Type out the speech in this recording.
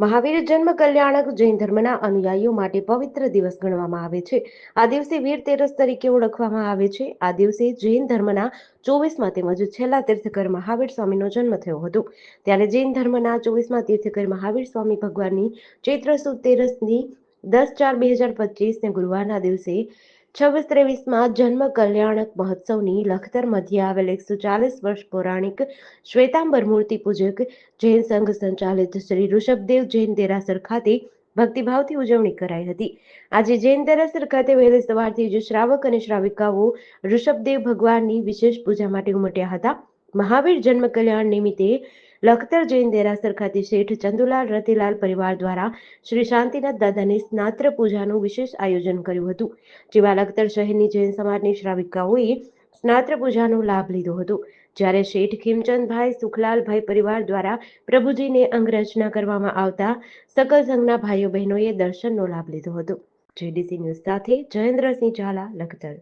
મહાવીર જન્મ કલ્યાણક જૈન ધર્મના અનુયાયીઓ માટે પવિત્ર દિવસ ગણવામાં આવે છે. આ દિવસે વીર તેરસ તરીકે ઓળખવામાં આવે છે. આ દિવસે જૈન ધર્મના ચોવીસમાં તેમજ છેલ્લા તીર્થકર મહાવીર સ્વામીનો જન્મ થયો હતો. ત્યારે જૈન ધર્મના ચોવીસમાં તીર્થકર મહાવીર સ્વામી ભગવાનની ચૈત્ર સુદ તેરસની દસ ચાર બે હજાર પચીસને ગુરુવારના દિવસે છવ્વીસ ત્રેવીસમાં જન્મ કલ્યાણક મહોત્સવની લખતર મધ્યે આવેલ એકસો ચાલીસ વર્ષ પૌરાણિક શ્વેતાંબર મૂર્તિ પૂજક જૈન સંઘ સંચાલિત શ્રી ઋષભદેવ જૈન દેરાસર ખાતે ભક્તિભાવથી ઉજવણી કરાઈ હતી. આજે જૈન દેરાસર ખાતે વહેલી સવારથી જ શ્રાવક અને શ્રાવિકાઓ ઋષભદેવ ભગવાનની વિશેષ પૂજા માટે ઉમટ્યા હતા. મહાવીર જન્મ કલ્યાણ નિમિત્તે લખતર જૈન દેરાસર ખાતે શેઠ ચંદુલાલ રતિલાલ પરિવાર દ્વારા શ્રી શાંતિનાથ દાદાની સ્નાત્ર પૂજાનું વિશેષ આયોજન કર્યું હતું. જેમાં લખતર શહેરની જૈન સમાજની શ્રાવિકાઓએ સ્નાત્ર પૂજાનો લાભ લીધો હતો. જ્યારે શેઠ ખીમચંદભાઈ સુખલાલભાઈ પરિવાર દ્વારા પ્રભુજીને અંગરચના કરવામાં આવતા સકલ સંઘના ભાઈઓ બહેનોએ દર્શનનો લાભ લીધો હતો. જેડીસી ન્યૂઝ સાથે જયેન્દ્રસિંહ ઝાલા, લખતર